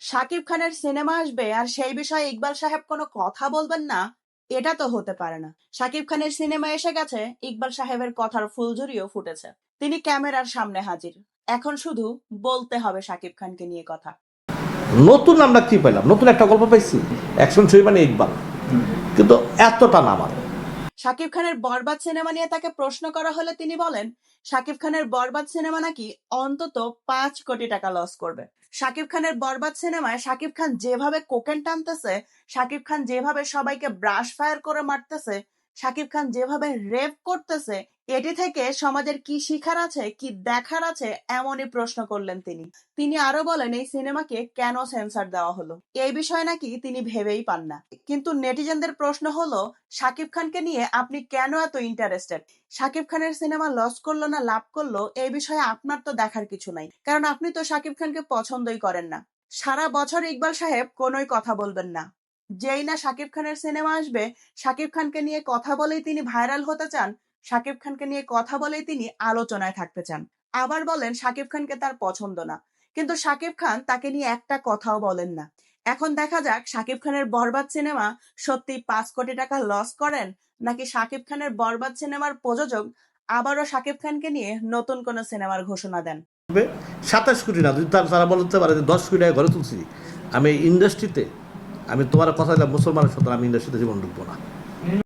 শাকিব খানের সিনেমা আসবে আর সেই বিষয়ে ইকবাল সাহেব কোনো কথা বলবেন না, এটা তো হতে পারে না। শাকিব খানের সিনেমা এসে গেছে, ইকবাল সাহেবের কথার ফুলঝুরিও ফুটেছে। তিনি ক্যামেরার সামনে হাজির। এখন শুধু বলতে হবে শাকিব খানকে নিয়ে কথা। নতুন আমরা কি পেলাম নতুন একটা গল্প পাইছি অ্যাকশন ছবি মানে ইকবাল। কিন্তু এতটা না আমার। শাকিব খানের বরবাদ সিনেমা নিয়ে তাকে প্রশ্ন করা হলে তিনি বলেন, শাকিব খানের বরবাদ সিনেমা নাকি অন্তত পাঁচ কোটি টাকা লস করবে। শাকিব খানের বরবাদ সিনেমায় শাকিব খান যেভাবে কোকেন টানতেছে, শাকিব খান যেভাবে সবাইকে ব্রাশ ফায়ার করে মারতেছে শাকিব খান যেভাবে রেপ করতেছে, এটি থেকে সমাজের কি শিখার আছে, কি দেখার আছে, এমনই প্রশ্ন করলেন তিনি। তিনি আরও বলেন, এই সিনেমাকে কেন সেন্সার দেওয়া হলো? এই বিষয়ে নাকি তিনি ভেবেই পান না। কিন্তু নেটিজেনদের প্রশ্ন হলো, শাকিব খানকে নিয়ে আপনি কেন এত ইন্টারেস্টেড শাকিব খানের সিনেমা লস করল না লাভ করল, এই বিষয়ে আপনার তো দেখার কিছু নাই। কারণ আপনি তো শাকিব খানকে পছন্দই করেন না। সারা বছর ইকবাল সাহেব কোনোই কথা বলবেন না। যেই না শাকিব খানের সিনেমা আসবে, শাকিব খানকে নিয়ে কথা বলেই তিনি ভাইরাল হতে চান, শাকিব খানকে নিয়ে কথা বলেই তিনি আলোচনায় থাকতে চান। আবার বলেন, শাকিব খানকে তার পছন্দ না। কিন্তু শাকিব খান তাকে নিয়ে একটা কথাও বলেন না। এখন দেখা যাক, শাকিব খানের বরবাদ সিনেমা সত্যি পাঁচ কোটি টাকা লস করেন, নাকি শাকিব খানের বরবাদ সিনেমার প্রযোজক আবারও শাকিব খানকে নিয়ে নতুন কোন সিনেমার ঘোষণা দেন? সাতাশ কোটি না, যদি তারা বলতে পারে দশ কোটি টাকা ঘরে তুলছি। আমি ইন্ডাস্ট্রিতে আমি তোমার কথা দিলাম মুসলমানের সাথে আমি ইন্ডাস্ট্রিতে জীবন ঢুকবো না।